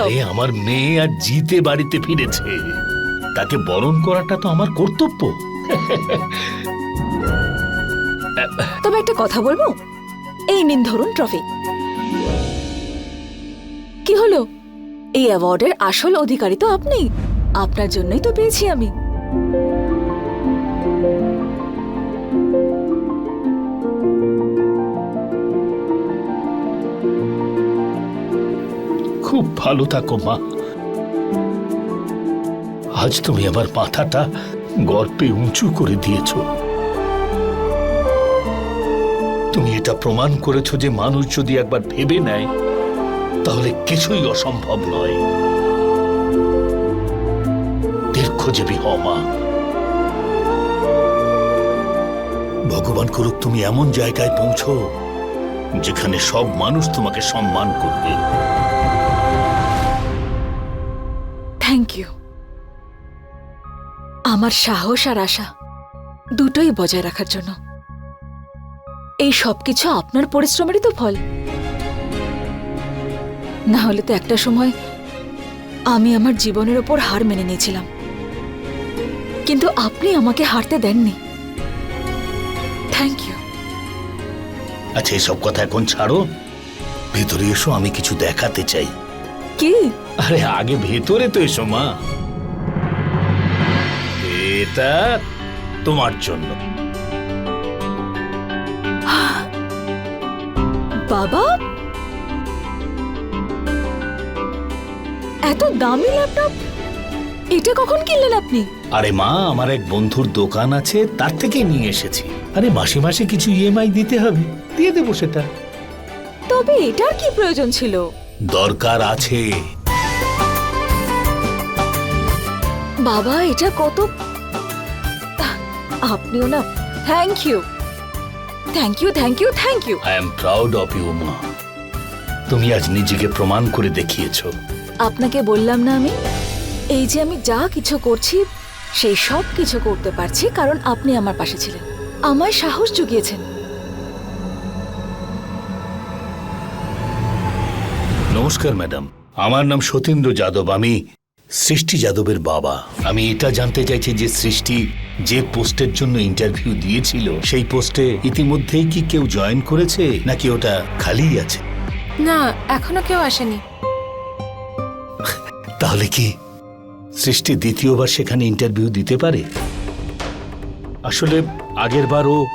আরে আমার মেয়ে আর জিতে বাড়িতে ফিরেছে। তাকে বরণ করাটা তো আমার কর্তব্য। তবে একটা কথা বলব? এই নিন ধরুন ট্রফি কি হলো? এই অ্যাওয়ার্ডের আসল অধিকারী তো আপনি। আপনার জন্যই তো পেয়েছি আমি। ভালো থাকো, মা। আজ তুমি আমার মাথাটা গর্বে উঁচু করে দিয়েছ। তুমি এটা প্রমাণ করেছ যে মানুষ যদি একবার ভেবে নেয়, তাহলে কিছুই অসম্ভব নয়। দীর্ঘজীবী হও, মা। ভগবান করুক তুমি এমন জায়গায় পৌঁছো, যেখানে সব মানুষ তোমাকে সম্মান করবে। থ্যাংক ইউ আমার সাহস আর আশা দুটোই বজায় রাখার জন্য। এই সবকিছু আপনার পরিশ্রমেরই তো ফল। না হলে তো একটা সময় আমি আমার জীবনের ওপর হার মেনে নিয়েছিলাম। কিন্তু আপনি আমাকে হারতে দেননি। থ্যাংক ইউ আচ্ছা এসব কথা এখন ছাড়ো। ভেতরে এসো, আমি কিছু দেখাতে চাই। কি? আরে আগে ভেতরে তো এসো মা। এটা তোমার জন্য। বাবা? এত দামি ল্যাপটপ? এটা কখন কিনলেন আপনি? আরে মা আমার এক বন্ধুর দোকান আছে তার থেকে নিয়ে এসেছি। আরে মাসে মাসে কিছু ইএমআই দিতে হবে দিয়ে দেবো সেটা। তবে এটার কি প্রয়োজন ছিল? দরকার আছে। বাবা এটা কত? আপনিও না। Thank you thank you thank you thank you I am proud of you মা তুমি আজ নিজেকে প্রমাণ করে দেখিয়েছো। আপনাকে বললাম না আমি? এই যে আমি যা কিছু করছি সেই সব কিছু করতে পারছি কারণ আপনি আমার পাশে ছিলেন। আমায় সাহস জুগিয়েছেন। নমস্কার ম্যাডাম। আমার নাম সতীন্দ্র যাদব আমি সৃষ্টি যাদবের বাবা। আমি এটা জানতে চাইছি যে সৃষ্টি যে পোস্টের জন্য ইন্টারভিউ দিয়েছিল সেই পোস্টে ইতিমধ্যেই কি কেউ জয়েন করেছে নাকি ওটা খালি আছে? না এখনও কেউ আসেনি। তাহলে কি সৃষ্টি দ্বিতীয়বার সেখানে ইন্টারভিউ দিতে পারে? আসলে আগের বারও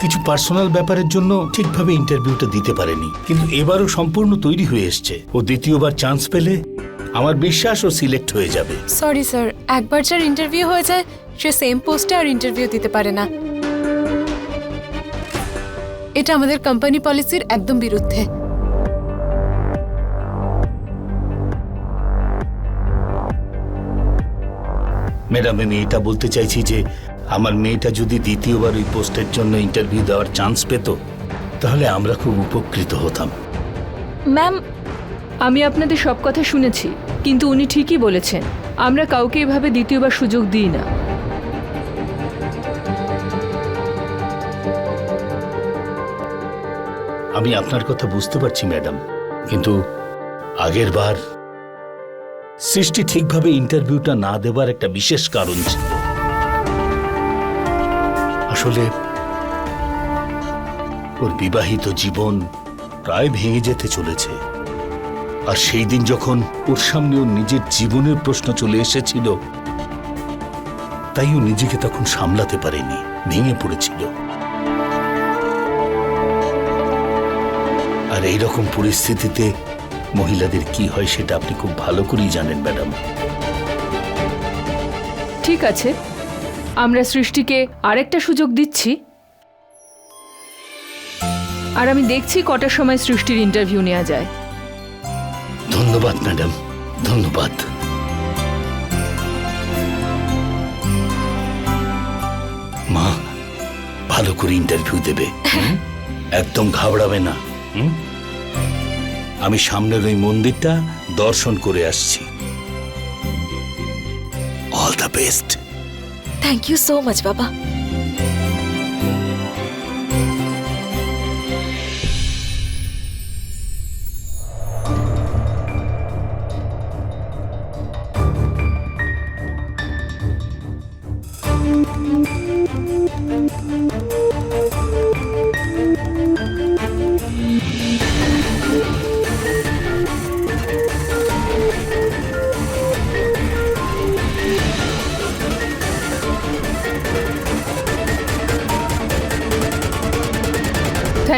কিছু পার্সোনাল ব্যাপারের জন্য ঠিকভাবে ইন্টারভিউটা দিতে পারেনি। কিন্তু এবারও সম্পূর্ণ তৈরি হয়ে এসছে। ও দ্বিতীয়বার চান্স পেলে আমার বিশ্বাস ও সিলেক্ট হয়ে যাবে। সরি স্যার একবার যার ইন্টারভিউ হয়ে যায় সে সেম পোস্টে আর ইন্টারভিউ দিতে পারে না। এটা আমাদের কোম্পানি পলিসির একদম বিরুদ্ধে। ম্যাডাম আমি এটা বলতে চাইছি যে আমার মেয়েটা যদি দ্বিতীয়বার ওই পোস্টের জন্য ইন্টারভিউ দেওয়ার চান্স পেত তাহলে আমরা খুব উপকৃত হতাম। ম্যাম আমি আপনাদের সব কথা শুনেছি কিন্তু উনি ঠিকই বলেছেন আমরা কাউকে এভাবে দ্বিতীয়বার সুযোগ দিই না। আমি আপনার কথা বুঝতে পারছি ম্যাডাম কিন্তু আগের বার সৃষ্টি ঠিকভাবে ইন্টারভিউটা না দেবার একটা বিশেষ কারণ ছিল। আসলে ওর বিবাহিত জীবন প্রায় ভেঙে যেতে চলেছে। আর সেই দিন যখন ওর সামনে ওর নিজের জীবনের প্রশ্ন চলে এসেছিল, তাই ও নিজেকে তখন সামলাতে পারেনি, ভেঙে পড়েছিল। আর এই রকম পরিস্থিতিতে মহিলাদের কি হয় সেটা আপনি খুব ভালো করেই জানেন, ম্যাডাম। ঠিক আছে। আমরা সৃষ্টিকে আরেকটা সুযোগ দিচ্ছি। আর আমি দেখছি কটার সময় সৃষ্টির ইন্টারভিউ নেওয়া যায়। ধন্যবাদ, ম্যাডাম। ধন্যবাদ। মা, ভালো করে ইন্টারভিউ দেবে? একদম ঘাবড়াবে না? আমি সামনের ওই মন্দিরটা দর্শন করে আসছি। All the best thank you so much বাবা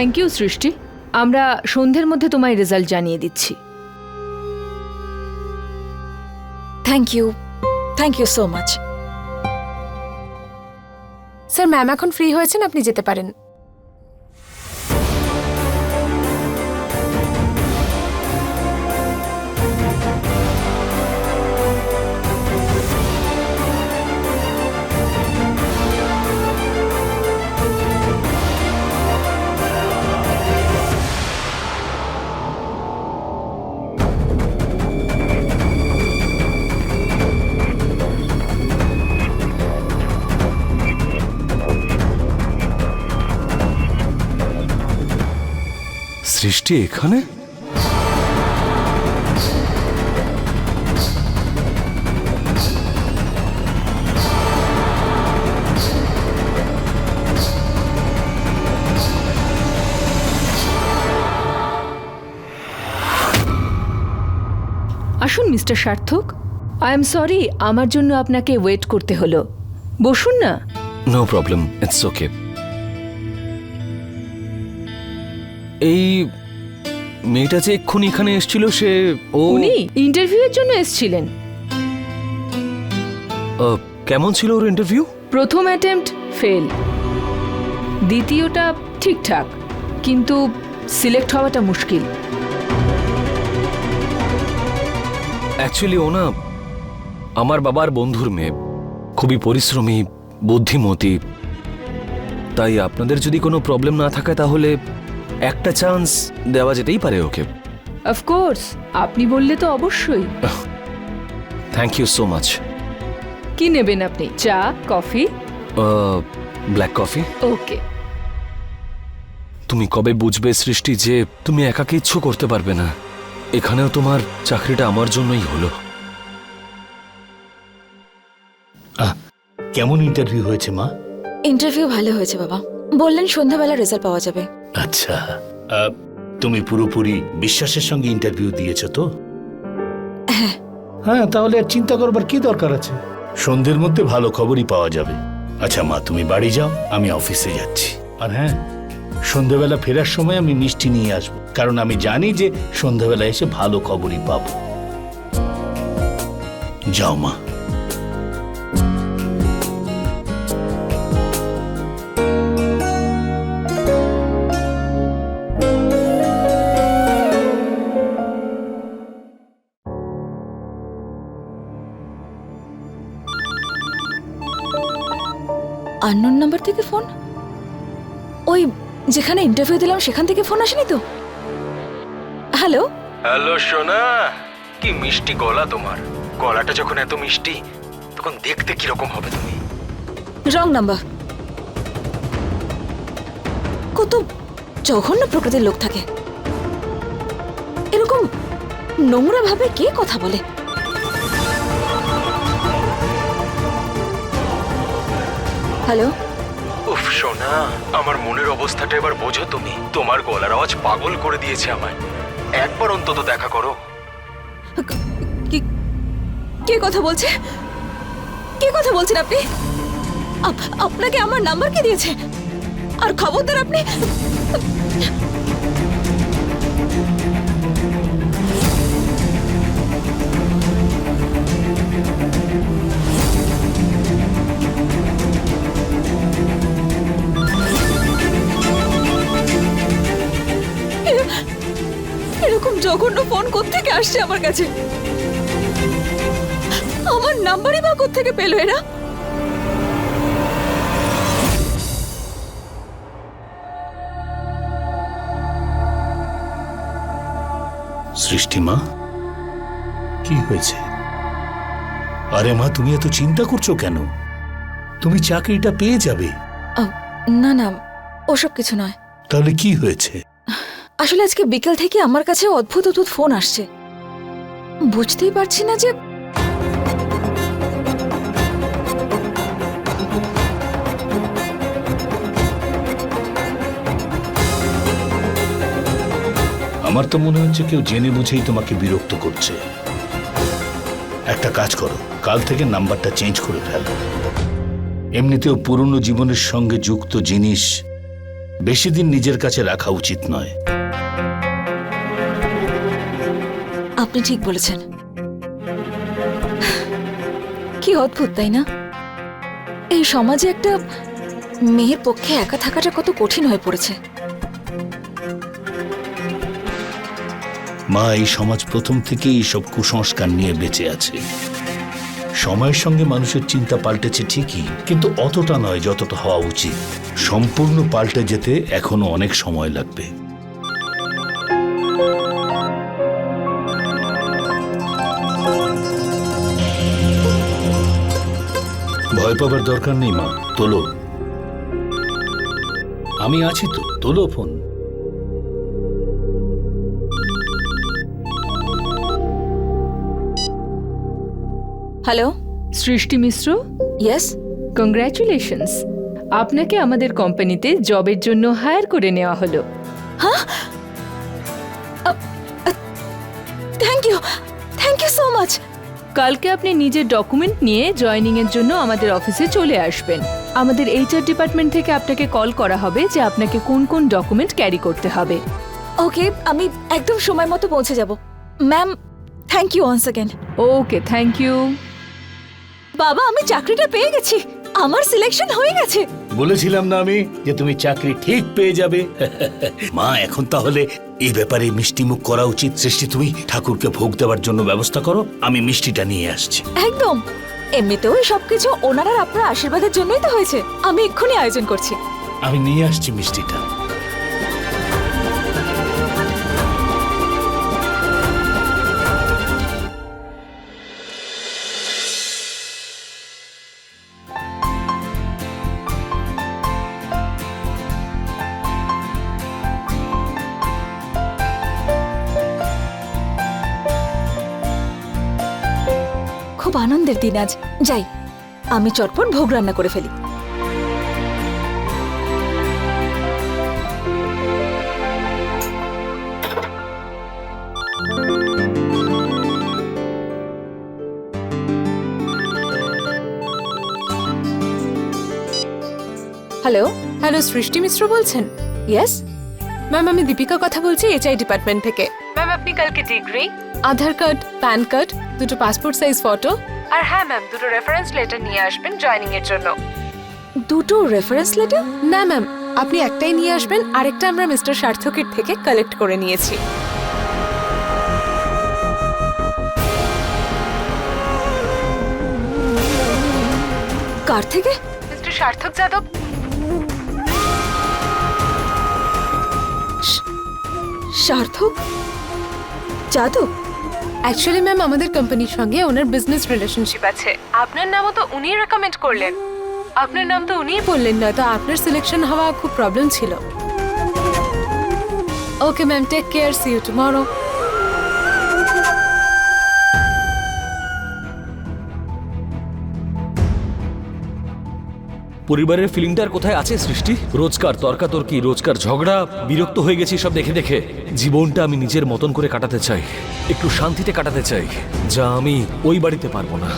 থ্যাংক ইউ সৃষ্টি আমরা সন্ধ্যের মধ্যে তোমায় রেজাল্ট জানিয়ে দিচ্ছি। Thank you thank you so much sir ma'am এখন ফ্রি হয়েছেন, আপনি যেতে পারেন। সৃষ্টি এখানে? আসুন মিস্টার সার্থক। আই এম সরি আমার জন্য আপনাকে ওয়েট করতে হলো। বসুন না। নো প্রবলেম ইটস ওকে এই মেয়েটা যে এক্ষুনি এখানে এসেছিল সে ও উনি ইন্টারভিউয়ের জন্য এসেছিলেন। আহ, কেমন ছিল ওর ইন্টারভিউ প্রথম অ্যাটেম্পট ফেল দ্বিতীয়টা ঠিকঠাক কিন্তু সিলেক্ট হওয়াটা মুশকিল। অ্যাকচুয়ালি ও না আমার বাবার বন্ধুর মেয়ে। খুবই পরিশ্রমী বুদ্ধিমতী। তাই আপনাদের যদি কোনো প্রবলেম না থাকে তাহলে একটা চান্স দেওয়া যেতেই পারে ওকে। অফকোর্স আপনি বললে তো অবশ্যই। থ্যাংক ইউ সো মাচ কি নেবেন আপনি চা কফি? ব্ল্যাক কফি ওকে তুমি কবে বুঝবে সৃষ্টি যে তুমি একা কিচ্ছু করতে পারবে না? এখানেও তোমার চাকরিটা আমার জন্যই হলো। আহ, কেমন ইন্টারভিউ হয়েছে মা? ইন্টারভিউ ভালো হয়েছে বাবা। বললেন সন্ধ্যাবেলা রেজাল্ট পাওয়া যাবে। আচ্ছা। তুমি পুরোপুরি বিশ্বাসের সঙ্গে ইন্টারভিউ দিয়েছ তো? হ্যাঁ। হ্যাঁ তাহলে আর চিন্তা করবার কি দরকার আছে? সন্ধ্যের মধ্যে ভালো খবরই পাওয়া যাবে। আচ্ছা মা তুমি বাড়ি যাও আমি অফিসে যাচ্ছি। আর হ্যাঁ সন্ধ্যাবেলা ফেরার সময় আমি মিষ্টি নিয়ে আসব। কারণ আমি জানি যে সন্ধ্যাবেলা এসে ভালো খবরই পাবো। যাও মা। আননোন নাম্বার থেকে ফোন ওই যেখানে ইন্টারভিউ দিলাম সেখান থেকে ফোন আসেনি তো? হ্যালো হ্যালো সোনা। কি মিষ্টি গলা তোমার। গলাটা যখন এত মিষ্টি তখন দেখতে কীরকম হবে তুমি? রং নাম্বার কত জঘন্য প্রকৃতির লোক থাকে। এরকম নোংরা ভাবে কে কথা বলে? হ্যালো উফ সোনা আমার মনের অবস্থাটা এবার বোঝো তুমি। তোমার গলার আওয়াজ পাগল করে দিয়েছে আমায়। একবার অন্তত দেখা করো। কি কে কথা বলছে? কে কথা বলছেন আপনি? আপ- আপনাকে আমার নাম্বার কে দিয়েছে? আর খবরদার আপনি? জঘন্য ফোন কোত্থেকে আসছে আমার কাছে? আমার নাম্বারই বা কোত্থেকে পেল এরা? সৃষ্টিমা কি হয়েছে? আরে মা তুমি এত চিন্তা করছ কেন? তুমি চাকরিটা পেয়ে যাবে। না না ওসব কিছু নয়। তাহলে কি হয়েছে? আসলে আজকে বিকেল থেকে আমার কাছে অদ্ভুত অদ্ভুত ফোন আসছে। বুঝতেই পারছি না যে আমার তো মনে হচ্ছে কেউ জেনে বুঝেই তোমাকে বিরক্ত করছে। একটা কাজ করো, কাল থেকে নাম্বারটা চেঞ্জ করে ফেলো। এমনিতেও পুরনো জীবনের সঙ্গে যুক্ত জিনিস বেশি দিন নিজের কাছে রাখা উচিত নয়। আপনি ঠিক বলেছেন। কি অদ্ভুত, তাই না? এই সমাজে একটা মেয়ের পক্ষে একা থাকাটা কত কঠিন হয়ে পড়েছে। মা, এই সমাজ প্রথম থেকেই এইসব কুসংস্কার নিয়ে বেঁচে আছে। সময়ের সঙ্গে মানুষের চিন্তা পাল্টেছে ঠিকই, কিন্তু অতটা নয় যতটা হওয়া উচিত। সম্পূর্ণ পাল্টে যেতে এখনও অনেক সময় লাগবে। ভয় পাবার দরকার নেই মা। তোলো। আমি আছি তো তোলো ফোন। হ্যালো? সৃষ্টি মিশ্র? ইয়েস কংগ্র্যাচুলেশনস আপনাকে আমাদের কোম্পানিতে জবের জন্য হায়ার করে নেওয়া হলো। কালকে আপনি নিজের ডকুমেন্ট নিয়ে জয়েনিং এর জন্য আমাদের অফিসে চলে আসবেন। আমাদের এইচআর ডিপার্টমেন্ট থেকে আপনাকে কল করা হবে যে আপনাকে কোন কোন ডকুমেন্ট ক্যারি করতে হবে। ওকে আমি একদম সময় মতো পৌঁছে যাব। Ma'am thank you once again okay thank you বাবা আমি চাকরিটা পেয়ে গেছি। আমার সিলেকশন হয়ে গেছে। বলেছিলাম না আমি যে তুমি চাকরি ঠিক পেয়ে যাবে। মা এখন তাহলে এই ব্যাপারে মিষ্টি মুখ করা উচিত সৃষ্টি তুমি। ঠাকুরকে ভোগ দেওয়ার জন্য ব্যবস্থা করো আমি মিষ্টিটা নিয়ে আসছি। একদম। এমনিতেও সবকিছু ওনার আর আপনার আশীর্বাদের জন্যই তো হয়েছে। আমি এক্ষুনি আয়োজন করছি। আমি নিয়ে আসছি মিষ্টিটা। খুব আনন্দের দিন আজ। যাই আমি চটপট ভোগ রান্না করে ফেলি। হ্যালো? হ্যালো সৃষ্টি মিশ্র বলছেন? ইয়েস ম্যাম আমি দীপিকা কথা বলছি এইচআই ডিপার্টমেন্ট থেকে। ম্যাম আপনি কালকে degree? Aadhaar card PAN card দুটো পাসপোর্ট সাইজ ফটো আর হ্যাঁ ম্যাম দুটো রেফারেন্স লেটার নিয়ে আসবেন জয়েনিং এর জন্য। দুটো রেফারেন্স লেটার না ম্যাম আপনি একটাই নিয়ে আসবেন আরেকটা আমরা মিস্টার সার্থকের থেকে কালেক্ট করে নিয়েছি। কার থেকে? মিস্টার সার্থক যাদব। সার্থক? যাদব? অ্যাকচুয়ালি ম্যাম আমাদের কোম্পানির সঙ্গে ওনার বিজনেস রিলেশনশিপ আছে। আপনার নামও তো উনিই রেকমেন্ড করলেন। আপনার নাম তো উনিই বললেন না তো আপনার সিলেকশন হওয়া খুব প্রবলেম ছিল। Okay ma'am take care see you tomorrow পরিবারের ফিলিংটার কোথায় আছে সৃষ্টি? রোজকার তর্কাতর্কি, রোজকার ঝগড়া, বিরক্ত হয়ে গেছি সব দেখে দেখে। জীবনটা আমি নিজের মতন করে কাটাতে চাই, একটু শান্তিতে কাটাতে চাই, যা আমি ওই বাড়িতে পারব না।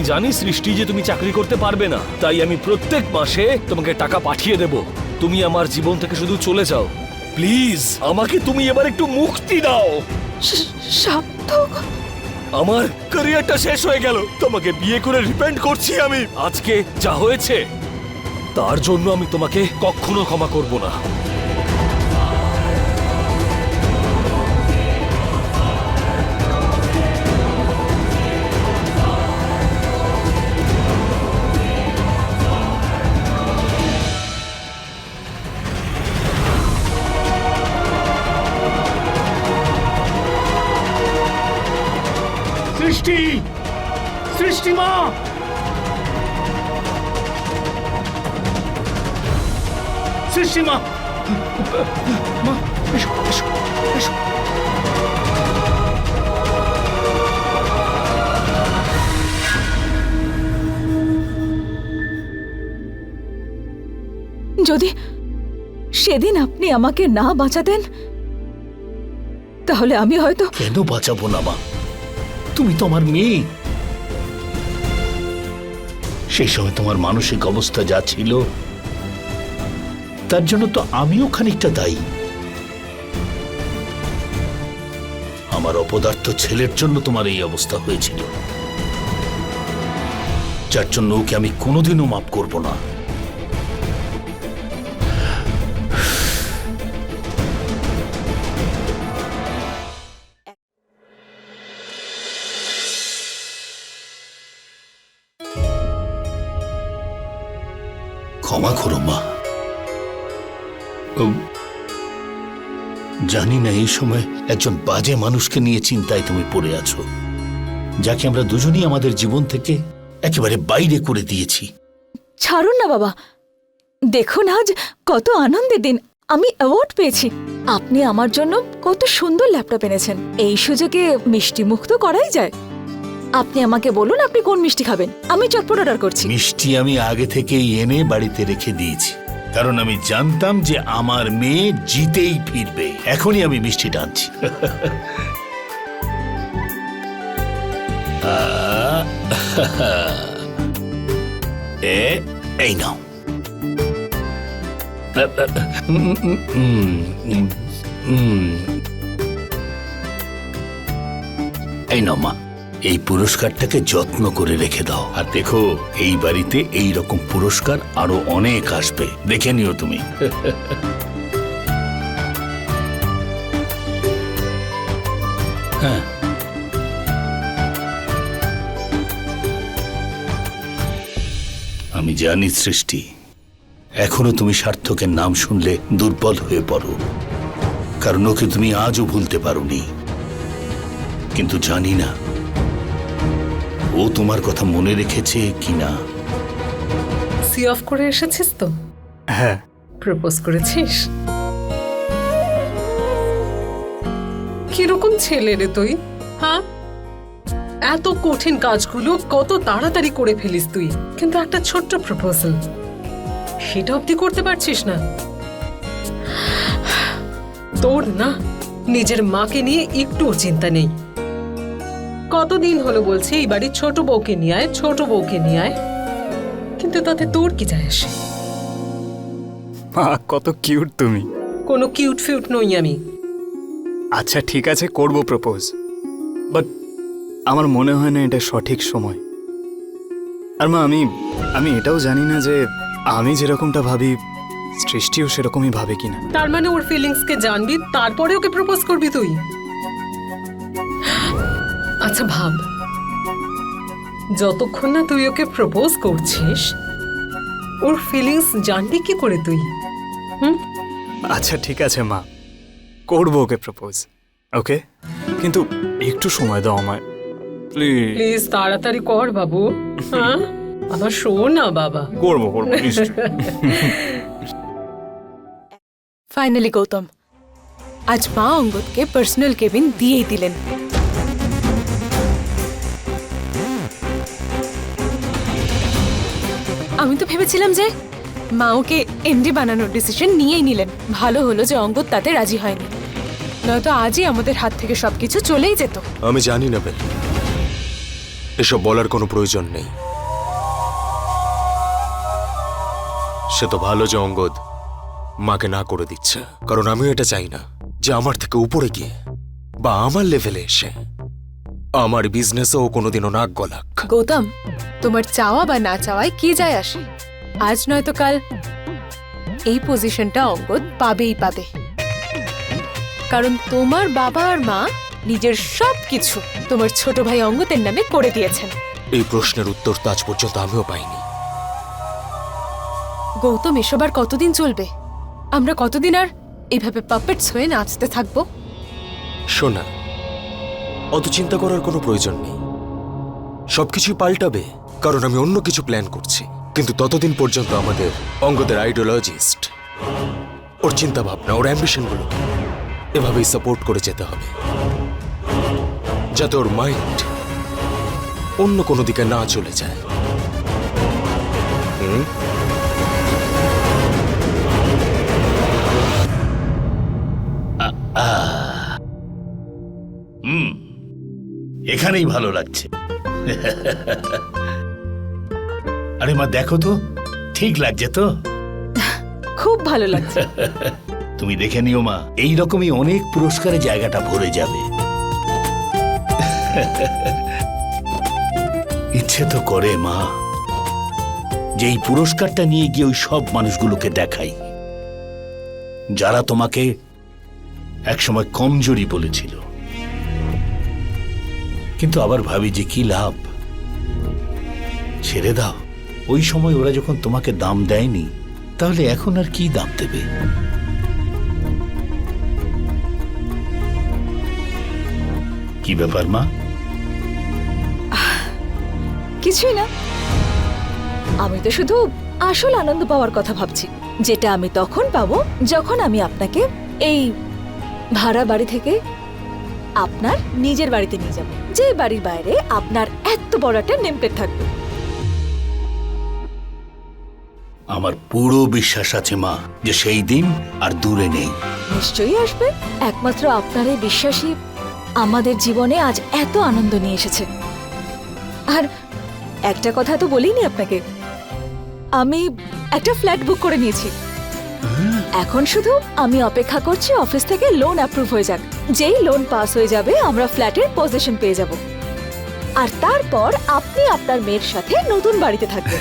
আমি জানি সৃষ্টি যে তুমি চাকরি করতে পারবে না। তাই আমি প্রত্যেক মাসে তোমাকে টাকা পাঠিয়ে দেব। তুমি আমার জীবন থেকে শুধু চলে যাও। প্লিজ আমাকে তুমি এবার একটু মুক্তি দাও। সার্থক। আমার ক্যারিয়ারটা শেষ হয়ে গেল। তোমাকে বিয়ে করে রিপেন্ড করছি আমি। আজকে যা হয়েছে তার জন্য আমি তোমাকে কখনো ক্ষমা করব না। সৃষ্টি। সৃষ্টি মা। সৃষ্টি মা। মা এসো এসো এসো। যদি সেদিন আপনি আমাকে না বাঁচাতেন তাহলে আমি হয়তো কেন বাঁচাবো না মা? তুমি তো আমার মেয়ে। সেই সময় তোমার মানসিক অবস্থা যা ছিল, তার জন্য তো আমিও খানিকটা দায়ী। আমার অপদার্থ ছেলের জন্য তোমার এই অবস্থা হয়েছিল। যার জন্য ওকে আমি কোনোদিনও মাফ করব না। ক্ষমা করো, মা। জানি না, এই সময় একজন বাজে মানুষকে নিয়ে চিন্তায় তুমি পড়ে আছো, যাকে আমরা দুজনই আমাদের জীবন থেকে একেবারে বাইরে করে দিয়েছি। ছাড়ুন না, বাবা। দেখুন আজ কত আনন্দের দিন। আমি অ্যাওয়ার্ড পেয়েছি। আপনি আমার জন্য কত সুন্দর ল্যাপটপ এনেছেন। এই সুযোগে মিষ্টি মুখ তো করাই যায়। আপনি আমাকে বলুন আপনি কোন মিষ্টি খাবেন? আমি চটপট অর্ডার করছি। মিষ্টি আমি আগে থেকেই এনে বাড়িতে রেখে দিয়েছি। কারণ আমি জানতাম যে আমার মেয়ে জিতেই ফিরবে। এখনই আমি মিষ্টি টানছি এ, এই নাও। এই নাও, মা। এই পুরস্কারটাকে যত্ন করে রেখে দাও। আর দেখো, এই বাড়িতে এই রকম পুরস্কার আরও অনেক আসবে। দেখে নিও তুমি। হ্যাঁ। আমি জানি সৃষ্টি, এখনও তুমি সার্থকের নাম শুনলে দুর্বল হয়ে পড়ো। কারণ ওকে তুমি আজও ভুলতে পারোনি। কিন্তু জানি না ও তোমার কথা মনে রেখেছে কিনা? সি অফ করে এসেছিস তো? হ্যাঁ। প্রপোজ করেছিস? কীরকম ছেলে রে তুই হ্যাঁ? এত কঠিন কাজগুলো কত তাড়াতাড়ি করে ফেলিস তুই। কিন্তু একটা ছোট্ট প্রপোজাল সেটা অব্দি করতে পারছিস না। তোর না নিজের মাকে নিয়ে একটুও চিন্তা নেই। কতদিন হলো বলছি এই বাড়ির ছোট বউকে নিয়ে আয় ছোট বউকে নিয়ে আয়। কিন্তু তাতে তোর কি যায় আসে? মা কত কিউট তুমি। কোনো কিউট ফিউট নই আমি। আচ্ছা ঠিক আছে করব প্রপোজ। বাট আমার মনে হয় না এটা সঠিক সময়। আর মা আমি আমি এটাও জানি না যে আমি যেরকমটা ভাবি সৃষ্টিও সেরকমই ভাবে কিনা। তার মানে ওর ফিলিংসকে জানবি তারপরে ওকে প্রপোজ করবি তুই? আচ্ছা ভাব। যতক্ষণ না তুই ওকে প্রপোজ করছিস ওর ফিলিংস জানবি কি করে তুই? আচ্ছা ঠিক আছে মা। করব ওকে প্রপোজ ওকে? কিন্তু একটু সময় দাও আমায়। প্লিজ প্লিজ তাড়াতাড়ি কর বাবু। হ্যাঁ? আমার শো না বাবা। করব করব ফাইনালি গৌতম। আজ মা অঙ্গদকে পার্সোনাল কেবিন দিয়েই দিলেন। আমি তো ভেবেছিলাম যে মা ওকে এমডি বানানোর ডিসিশন নিয়েই নিলেন। ভালো হলো যে অঙ্গদ তাতে রাজি হয়নি। নয়তো আজই আমাদের হাত থেকে সবকিছু চলেই যেত। আমি জানি না বেল। এসব বলার কোনো প্রয়োজন নেই। সে তো ভালো যে অঙ্গদ মাকে না করে দিচ্ছে। কারণ আমিও এটা চাই না যে আমার থেকে উপরে গিয়ে বা আমার লেভেলে এসে আমার বিজনেসেও কোনোদিনও নাক গলাক। গৌতম তোমার চাওয়া বা না চাওয়ায় কি যায় আসে? আজ নয়তো কাল। এই পজিশনটা অঙ্গদ পাবেই পাবে। কারণ তোমার বাবা আর মা নিজের সব কিছু তোমার ছোট ভাই অঙ্গদের নামে করে দিয়েছেন। এই প্রশ্নের উত্তর তো আজ পর্যন্ত আমিও পাইনি। গৌতম এসব আর কতদিন চলবে? আমরা কতদিন আর এইভাবে পাপেটস হয়ে নাচতে থাকব? শোনা অত চিন্তা করার কোনো প্রয়োজন নেই। সবকিছু পাল্টাবে, কারণ আমি অন্য কিছু প্ল্যান করছি। কিন্তু ততদিন পর্যন্ত আমাদের অঙ্গদের আইডিওলজিস্ট ওর চিন্তা ভাবনা ওর অ্যাম্বিশনগুলো এভাবেই সাপোর্ট করে যেতে হবে। যাতে ওর মাইন্ড অন্য কোনো দিকে না চলে যায়। এখানেই ভালো লাগছে। আরে মা দেখো তো ঠিক লাগছে তো? খুব ভালো লাগছে। তুমি দেখে নিও মা এই রকমই অনেক পুরস্কারে জায়গাটা ভরে যাবে। ইচ্ছে তো করে মা যে এই পুরস্কারটা নিয়ে গিয়ে ওই সব মানুষগুলোকে দেখাই। যারা তোমাকে একসময় কমজোরি বলেছিল। কিন্তু আবার ভাবি যে কি লাভ? ছেড়ে দাও। ওই সময় ওরা যখন তোমাকে দাম দেয়নি, তাহলে এখন আর কি দাম দেবে? কি ব্যাপার মা? কিছুই না। আমি তো শুধু আসল আনন্দ পাওয়ার কথা ভাবছি, যেটা আমি তখন পাবো যখন আমি আপনাকে এই ভাড়া বাড়ি থেকে আপনার নিজের বাড়িতে নিয়ে যাব। যে বাড়ির বাইরে আপনার এত বড় একটা নেমপ্লেট থাকবে। আমার পুরো বিশ্বাস আছে মা যে সেই দিন আর দূরে নেই। নিশ্চয়ই আসবে। একমাত্র আপনার এই বিশ্বাসই আমাদের জীবনে আজ এত আনন্দ নিয়ে এসেছে। আর একটা কথা তো বলিনি আপনাকে। আমি একটা ফ্ল্যাট বুক করে নিয়েছি। এখন শুধু আমি অপেক্ষা করছি অফিস থেকে লোন অ্যাপ্রুভ হয়ে যাক। যেই লোন পাস হয়ে যাবে, আমরা ফ্ল্যাটের পজিশন পেয়ে যাব। আর তারপর আপনি আপনার মেয়ের সাথে নতুন বাড়িতে থাকবেন।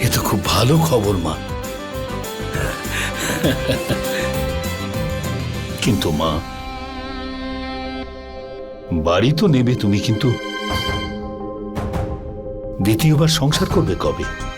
এ তো খুব ভালো খবর, মা। কিন্তু, মা, বাড়ি তো নেবে তুমি কিন্তু। দ্বিতীয়বার সংসার করবে কবে?